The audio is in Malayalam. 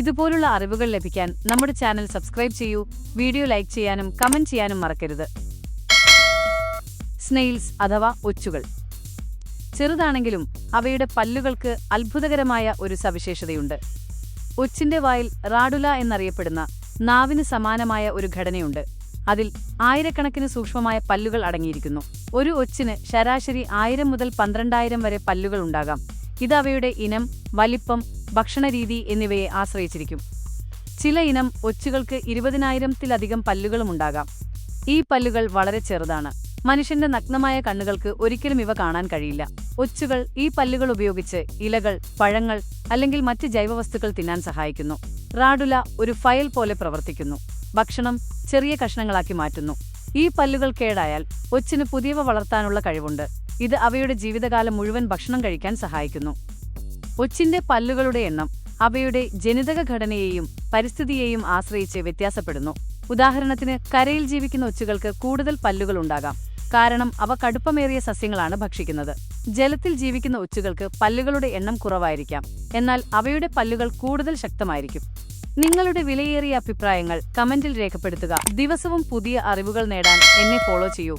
ഇതുപോലുള്ള അറിവുകൾ ലഭിക്കാൻ നമ്മുടെ ചാനൽ സബ്സ്ക്രൈബ് ചെയ്യൂ വീഡിയോ ലൈക്ക് ചെയ്യാനും കമന്റ് ചെയ്യാനും മറക്കരുത്. സ്നെയിൽസ് അഥവാ ഒച്ചുകൾ. ചെറുതാണെങ്കിലും അവയുടെ പല്ലുകൾക്ക് അത്ഭുതകരമായ ഒരു സവിശേഷതയുണ്ട്. ഒച്ചിന്റെ വായിൽ റാഡുല എന്നറിയപ്പെടുന്ന നാവിന് സമാനമായ ഒരു ഘടനയുണ്ട്. അതിൽ ആയിരക്കണക്കിന് സൂക്ഷ്മമായ പല്ലുകൾ അടങ്ങിയിരിക്കുന്നു. ഒരു ഒച്ചിന് ശരാശരി ആയിരം മുതൽ പന്ത്രണ്ടായിരം വരെ പല്ലുകൾ ഉണ്ടാകാം. ഇത് അവയുടെ ഇനം വലിപ്പം ഭക്ഷണരീതി എന്നിവയെ ആശ്രയിച്ചിരിക്കും. ചില ഇനം ഒച്ചുകൾക്ക് ഇരുപതിനായിരത്തിലധികം പല്ലുകളും ഉണ്ടാകാം. ഈ പല്ലുകൾ വളരെ ചെറുതാണ്. മനുഷ്യന്റെ നഗ്നമായ കണ്ണുകൾക്ക് ഒരിക്കലും ഇവ കാണാൻ കഴിയില്ല. ഒച്ചുകൾ ഈ പല്ലുകൾ ഉപയോഗിച്ച് ഇലകൾ പഴങ്ങൾ അല്ലെങ്കിൽ മറ്റ് ജൈവവസ്തുക്കൾ തിന്നാൻ സഹായിക്കുന്നു. റാഡുല ഒരു ഫയൽ പോലെ പ്രവർത്തിക്കുന്നു. ഭക്ഷണം ചെറിയ കഷ്ണങ്ങളാക്കി മാറ്റുന്നു. ഈ പല്ലുകൾ കേടായാൽ ഒച്ചിന് പുതിയവ വളർത്താനുള്ള കഴിവുണ്ട്. ഇത് അവയുടെ ജീവിതകാലം മുഴുവൻ ഭക്ഷണം കഴിക്കാൻ സഹായിക്കുന്നു. ഒച്ചിന്റെ പല്ലുകളുടെ എണ്ണം അവയുടെ ജനിതക ഘടനയെയും പരിസ്ഥിതിയെയും ആശ്രയിച്ച് വ്യത്യാസപ്പെടുന്നു. ഉദാഹരണത്തിന് കരയിൽ ജീവിക്കുന്ന ഒച്ചുകൾക്ക് കൂടുതൽ പല്ലുകൾ ഉണ്ടാകാം. കാരണം അവ കടുപ്പമേറിയ സസ്യങ്ങളാണ് ഭക്ഷിക്കുന്നത്. ജലത്തിൽ ജീവിക്കുന്ന ഒച്ചുകൾക്ക് പല്ലുകളുടെ എണ്ണം കുറവായിരിക്കാം. എന്നാൽ അവയുടെ പല്ലുകൾ കൂടുതൽ ശക്തമായിരിക്കും. നിങ്ങളുടെ വിലയേറിയ അഭിപ്രായങ്ങൾ കമന്റിൽ രേഖപ്പെടുത്തുക. ദിവസവും പുതിയ അറിവുകൾ നേടാൻ എന്നെ ഫോളോ ചെയ്യൂ.